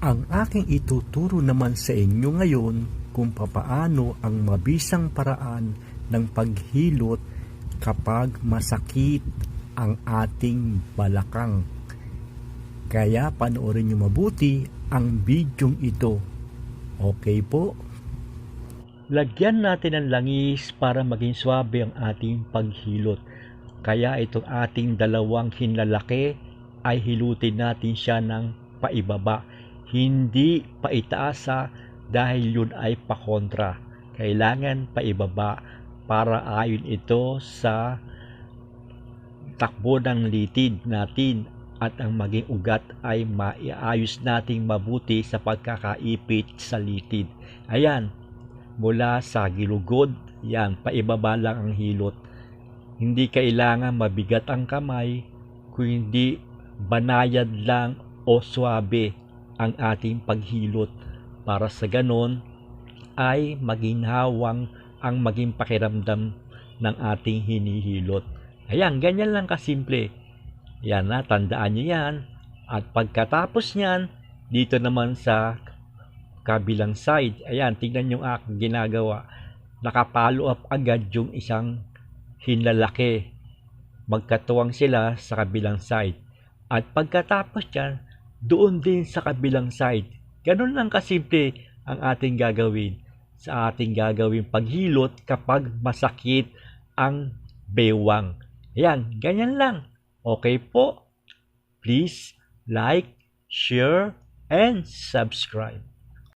Ang aking ituturo naman sa inyo ngayon kung papaano ang mabisang paraan ng paghilot kapag masakit ang ating balakang. Kaya panoorin nyo mabuti ang bidyong ito. Okay po? Lagyan natin ng langis para maging swabe ang ating paghilot. Kaya itong ating dalawang hinlalaki ay hilutin natin siya ng paibaba. Hindi paitaasa dahil yun ay pakontra. Kailangan paibaba para ayon ito sa takbo ng litid natin at ang maging ugat ay maiayos nating mabuti sa pagkakaipit sa litid. Ayan, mula sa gilugod, yan, paibaba lang ang hilot. Hindi kailangan mabigat ang kamay, kung hindi banayad lang o swabe ang ating paghilot para sa ganon ay maginhawang ang maging pakiramdam ng ating hinihilot. Ayan, ganyan lang kasimple. Yan na, tandaan nyo yan. At pagkatapos niyan, dito naman sa kabilang side, ayan, tingnan yung aking ginagawa. Nakapalo up agad yung isang hinlalaki. Magkatuwang sila sa kabilang side. At pagkatapos yan, doon din sa kabilang side. Ganun lang kasimple ang ating gagawin sa ating gagawin paghilot kapag masakit ang bewang. Ayan, ganyan lang. Okay po? Please like, share, and subscribe.